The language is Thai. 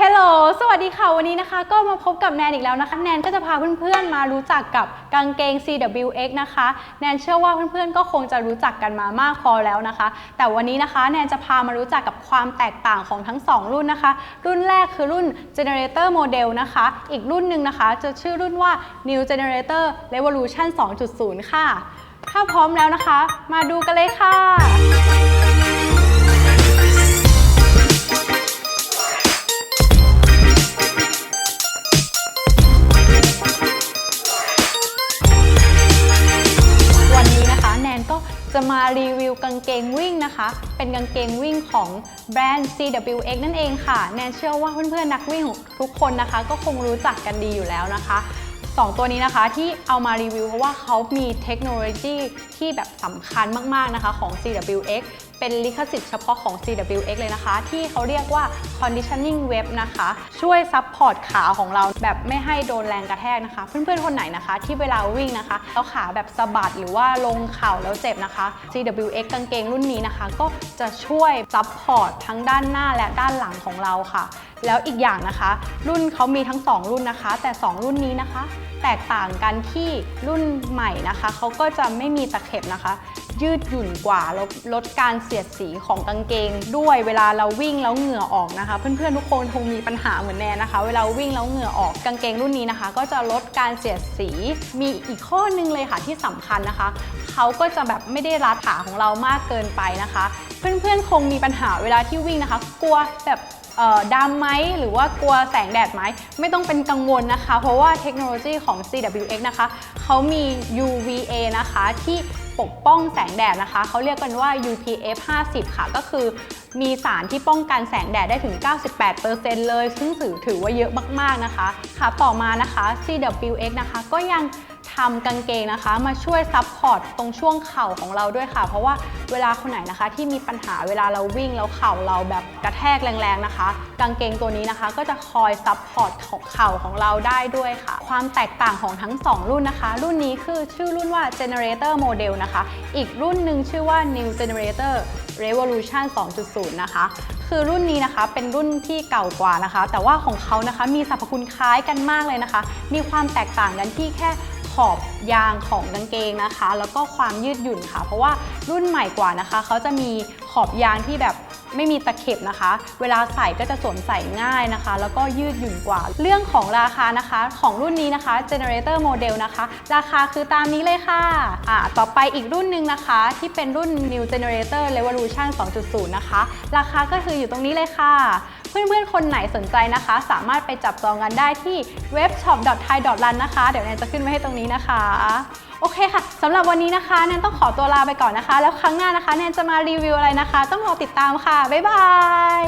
ฮลโหล สวัสดีค่ะ วันนี้นะคะ ก็มาพบกับแนนอีกแล้วนะคะ แนนก็จะพาเพื่อนๆมารู้จักกับกางเกง CWX นะคะ แนนเชื่อว่าเพื่อนๆก็คงจะรู้จักกันมามากพอแล้วนะคะ แต่วันนี้นะคะ แนนจะพามารู้จักกับความแตกต่างของทั้ง 2 รุ่นนะคะ รุ่นแรกคือรุ่น Generator Model นะคะ อีกรุ่นหนึ่งนะคะ จะชื่อรุ่นว่า New Generator Revolution 2.0 ค่ะ ถ้าพร้อมแล้วนะคะ มาดูกันเลยค่ะ จะมารีวิวกางเกงวิ่งนะคะ เป็นกางเกงวิ่งของแบรนด์ CWX นั่นเองค่ะ แนนเชื่อว่าเพื่อนๆนักวิ่งทุกคนนะคะ ก็คงรู้จักกันดีอยู่แล้วนะคะสองตัวนี้นะคะที่เอามารีวิวเพราะว่าเขามีเทคโนโลยีที่แบบสำคัญมากๆนะคะของ CWX เป็นลิขสิทธิ์เฉพาะของ CWX เลยนะคะ ที่เขาเรียกว่า conditioning web นะคะ ช่วยซับพอร์ตขาของเราแบบไม่ให้โดนแรงกระแทกนะคะ เพื่อนๆ คนไหนนะคะ ที่เวลาวิ่งนะคะแล้วขาแบบสะบัดหรือว่าลงเข่าแล้วเจ็บนะคะ CWX กางเกงรุ่นนี้นะคะ ก็จะช่วยซับพอร์ตทั้งด้านหน้าและด้านหลังของเราค่ะแล้วอีกอย่างนะคะ รุ่นเขามีทั้ง 2 รุ่นนะคะ แต่ 2 รุ่นนี้นะคะ แตกต่างกันที่รุ่นใหม่นะคะเขาก็จะไม่มีตะเข็บนะคะ ยืดหยุ่นกว่าลดลดการเสียดสีของกางเกง ด้วยเวลาเราวิ่งแล้วเหงื่อออกนะคะ เพื่อนๆทุกคนคงมีปัญหาเหมือนแนนนะคะ เวลาวิ่งแล้วเหงื่อออกกางเกงรุ่นนี้นะคะ ก็จะลดการเสียดสี มีอีกข้อนึงเลยค่ะที่สำคัญนะคะเขาก็จะแบบไม่ได้รัดขาของเรามากเกินไปนะคะ เพื่อนๆคงมีปัญหาเวลาที่วิ่งนะคะ กลัวแบบ ดำไหมหรือว่ากลัวแสงแดดไหมไม่ต้องเป็นกังวลนะคะ เพราะว่าเทคโนโลยีของ CWX นะคะเขามี UVA นะคะที่ปกป้องแสงแดดนะคะ เขาเรียกกันว่า UPF 50 ค่ะ ก็คือมีสารที่ป้องกันแสงแดดได้ถึง 98%เลย ซึ่งถือถือว่าเยอะมาก ๆ นะคะ ค่ะ ต่อมานะคะ CWX นะคะ ก็ยัง ทำกางเกงนะคะ มาช่วยซับพอร์ตตรงช่วงเข่าของเราด้วยค่ะ เพราะว่าเวลาคนไหนนะคะที่มีปัญหาเวลาเราวิ่งแล้วเข่าเราแบบกระแทกแรงๆนะคะ กางเกงตัวนี้นะคะ ก็จะคอยซับพอร์ตของเข่าของเราได้ด้วยค่ะ ความแตกต่างของทั้ง 2 รุ่นนะคะ รุ่นนี้คือชื่อรุ่นว่า Generator Model นะคะ อีกรุ่นหนึ่งชื่อว่า New Generator Revolution 2.0 นะคะ คือรุ่นนี้นะคะเป็นรุ่นที่เก่ากว่านะคะ แต่ว่าของเขานะคะมีสรรพคุณคล้ายกันมากเลยนะคะ มีความแตกต่างกันที่แค่ ขอบยางของกางเกงนะคะ แล้วก็ความยืดหยุ่นค่ะ เพราะว่ารุ่นใหม่กว่านะคะ เขาจะมีขอบยางที่แบบไม่มีตะเข็บนะคะ เวลาใส่ก็จะสวมใส่ง่ายนะคะ แล้วก็ยืดหยุ่นกว่า เรื่องของราคานะคะ ของรุ่นนี้นะคะ Generator Model นะคะ ราคาคือตามนี้เลยค่ะอ่าต่อไปอีกรุ่นหนึ่งนะคะ ที่เป็นรุ่น New Generator Revolution 2.0 นะคะ ราคาก็คืออยู่ตรงนี้เลยค่ะ เพื่อนๆ คนไหนสนใจนะคะ สามารถไปจับจองกันได้ที่ webshop.thai.run นะคะ เดี๋ยวแนนจะขึ้นไว้ให้ตรงนี้นะคะ โอเคค่ะสำหรับวันนี้นะคะแนนต้องขอตัวลาไปก่อนนะคะ แล้วครั้งหน้านะคะแนนจะมารีวิวอะไรนะคะ ต้องรอติดตามค่ะ บ๊ายบาย